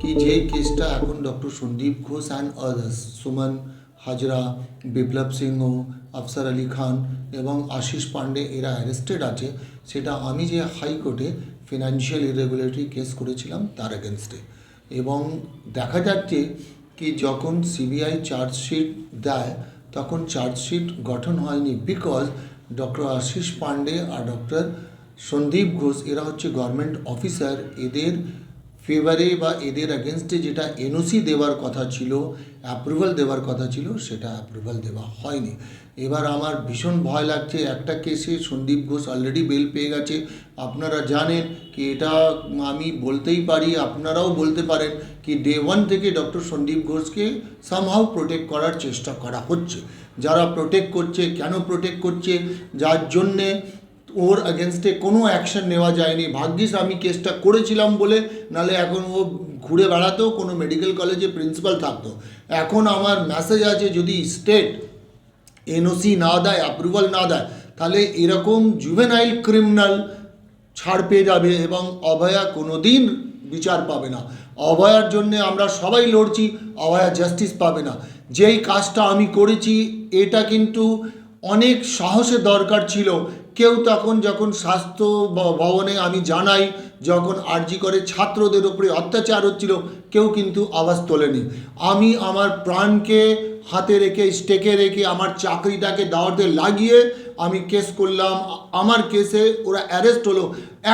कि যে কেসটা এখন doctor Sandip Ghosh and others Suman Hazra, Biplab Singha, Afsar Ali Khan এবং আশিস পান্ডে এরা অ্যারেস্টেড আছে, সেটা আমি যে হাইকোর্টে ফিনান্সিয়াল ইরেগুলেটরি কেস করেছিলাম তার এগেনস্টে এবং দেখা যাচ্ছে কি যখন সিবিআই চার্জশিট দেয়, তখন চার্জশিট গঠন হয়নি বিকজ ডক্টর আশিস পান্ডে আর ডক্টর সন্দীপ ঘোষ, এরা হচ্ছে গভর্নমেন্ট অফিসার এদের ফেভারে বা এদের অ্যাগেনস্টে যেটা এনওসি দেওয়ার কথা ছিল অ্যাপ্রুভাল দেওয়ার কথা ছিল, সেটা অ্যাপ্রুভাল দেওয়া হয়নি। এবার আমার ভীষণ ভয় লাগছে, একটা কেসে সন্দীপ ঘোষ অলরেডি বেল পেয়ে গেছে। আপনারা জানেন কি এটা আমি বলতেই পারি, আপনারাও বলতে পারেন কি ডে ওয়ান থেকে ডক্টর সন্দীপ ঘোষকে সামহাউ প্রোটেক্ট করার চেষ্টা করা হচ্ছে। যারা প্রোটেক্ট করছে, কেন প্রোটেক্ট করছে? যার জন্যে ওর এগেনস্টে কোনো অ্যাকশন নেওয়া যায়নি। ভাগ্যিস আমি কেসটা করেছিলাম বলে, নালে এখন ও ঘুরে বেড়াতো কোনো মেডিকেল কলেজে প্রিন্সিপাল থাকতো। এখন আমার মেসেজ আছে, যদি স্টেট এনওসি না দেয় অ্যাপ্রুভাল না দেয় তাহলে এরকম জুভেনাইল ক্রিমিনাল ছাড় পেয়ে যাবে এবং অভয়া কোনো দিন বিচার পাবে না। অভয়ার জন্যে আমরা সবাই লড়ছি, অভয়া জাস্টিস পাবে না। যেই কাজটা আমি করেছি, এটা কিন্তু অনেক সাহসের দরকার ছিল। কেউ তখন যখন স্বাস্থ্য ভবনে আমি জানাই, যখন আরজি করে ছাত্রদের উপরে অত্যাচার হচ্ছিল, কেউ কিন্তু আওয়াজ তোলেনি। আমি আমার প্রাণকে হাতে রেখে, স্টেকে রেখে আমার চাকরিটাকে দাওয়াতে লাগিয়ে আমি কেস করলাম। আমার কেসে ওরা অ্যারেস্ট হলো।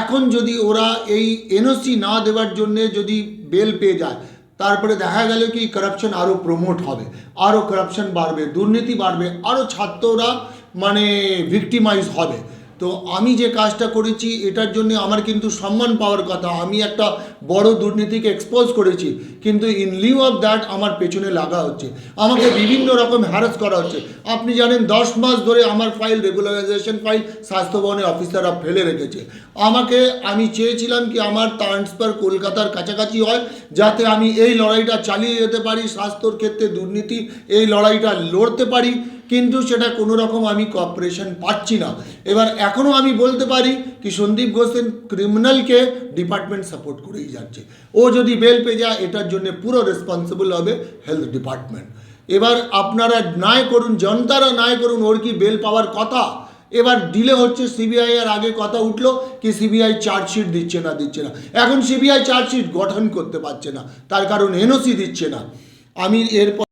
এখন যদি ওরা এই এনওসি না দেওয়ার জন্যে যদি বেল পেয়ে যায় তারপরে দেখা গেল কি করাপশন আরও প্রমোট হবে আরও করাপশন বাড়বে, দুর্নীতি বাড়বে আরও ছাত্ররা মানে ভিকটিমাইজ হবে। তো আমি যে কাজটা করেছি, এটার জন্য আমার কিন্তু সম্মান পাওয়ার কথা। আমি একটা বড় দুর্নীতিকে এক্সপোজ করেছি, কিন্তু ইন লিউ অফ দ্যাট আমার পেছনে লাগা হচ্ছে। আমাকে বিভিন্ন রকম হ্যারাস করা হচ্ছে। আপনি জানেন, দশ মাস ধরে আমার ফাইল রেগুলারাইজেশন ফাইল স্বাস্থ্য ভবনের অফিসাররা ফেলে রেখেছে। আমাকে আমি চেয়েছিলাম কি আমার ট্রান্সফার কলকাতার কাছাকাছি হয়, যাতে আমি এই লড়াইটা চালিয়ে যেতে পারি, স্বাস্থ্যর ক্ষেত্রে দুর্নীতি, এই লড়াইটা লড়তে পারি। কিন্তু সেটা কোনো রকম আমি কপারেশন পাচ্ছি না। এবার এখনও আমি বলতে পারি কি সন্দীপ ঘোষের ক্রিমিনালকে ডিপার্টমেন্ট সাপোর্ট করেই যাচ্ছে। ও যদি বেল পেয়ে যায়, এটার জন্য পুরো রেসপন্সিবল হবে হেলথ ডিপার্টমেন্ট এবার আপনারা ন্যায় করুন, জনতারা ন্যায় করুন, ওর কি বেল পাওয়ার কথা? এবার ডিলে হচ্ছে সিবিআই এর আগে কথা উঠল কি সিবিআই চার্জশিট দিচ্ছে না দিচ্ছে না। এখন সিবিআই চার্জশিট গঠন করতে পারছে না, তার কারণ এনওসি দিচ্ছে না। আমি এরপর